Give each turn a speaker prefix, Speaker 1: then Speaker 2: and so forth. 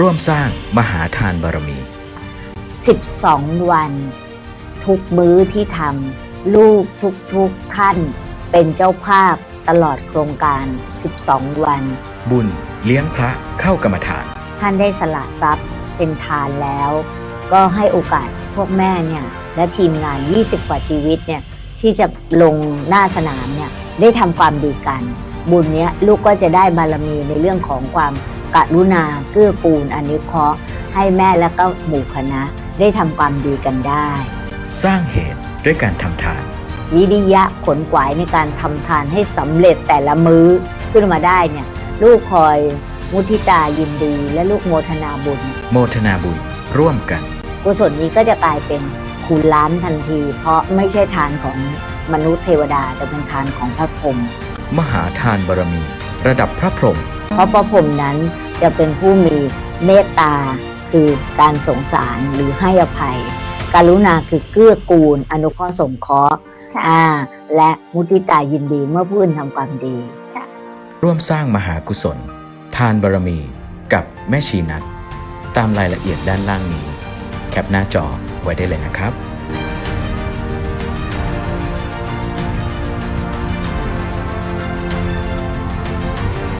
Speaker 1: ร่วมสร้างมหาทานบารมี
Speaker 2: 12 วัน ทุกมื้อที่ทำลูกทุกๆท่าน เป็นเจ้าภาพตลอดโครงการ 12 วัน
Speaker 1: บุญเลี้ยงพระเข้ากรรมฐาน
Speaker 2: ท่านได้สละทรัพย์เป็นทานแล้ว ก็ให้โอกาสพวกแม่เนี่ยและทีมงาน 20 กว่าชีวิตเนี่ยที่จะลงหน้าสนามเนี่ยได้ทำความดีกัน บุญเนี้ยลูกก็จะได้บารมีในเรื่องของความ กรุณาเกื้อกูลอนุเคราะห์ให้แม่และก็หมู่คณะได้ทำความดีกันได้
Speaker 1: สร้างเหตุด้วยการทำทาน
Speaker 2: วิริยะขนขวายในการทำทานให้สำเร็จแต่ละมื้อขึ้นมาได้เนี่ยลูกคอยมุทิตายินดี และลูกโมทนาบุญ
Speaker 1: โมทนาบุญร่วมกัน
Speaker 2: กุศลนี้ก็จะกลายเป็นคูณล้านทันที เพราะไม่ใช่ทานของมนุษย์เทวดาแต่เป็นทานของพระพรหม
Speaker 1: มหาทานบารมี ระดับพระพรหม
Speaker 2: เพราะพระพรหมนั้น จะเป็นผู้มีเมตตา คือการสงสารหรือให้อภัยการุณาคือเกื้อกูล อนุเคราะห์สงเคราะห์
Speaker 3: ค่ะ
Speaker 2: อ่าและมุทิตายินดีเมื่อผู้อื่นทำความดี
Speaker 1: ร่วมสร้างมหากุศล ทานบารมีกับแม่ชีนัทตามรายละเอียดด้านล่างนี้ แคปหน้าจอไว้ได้เลยนะครับ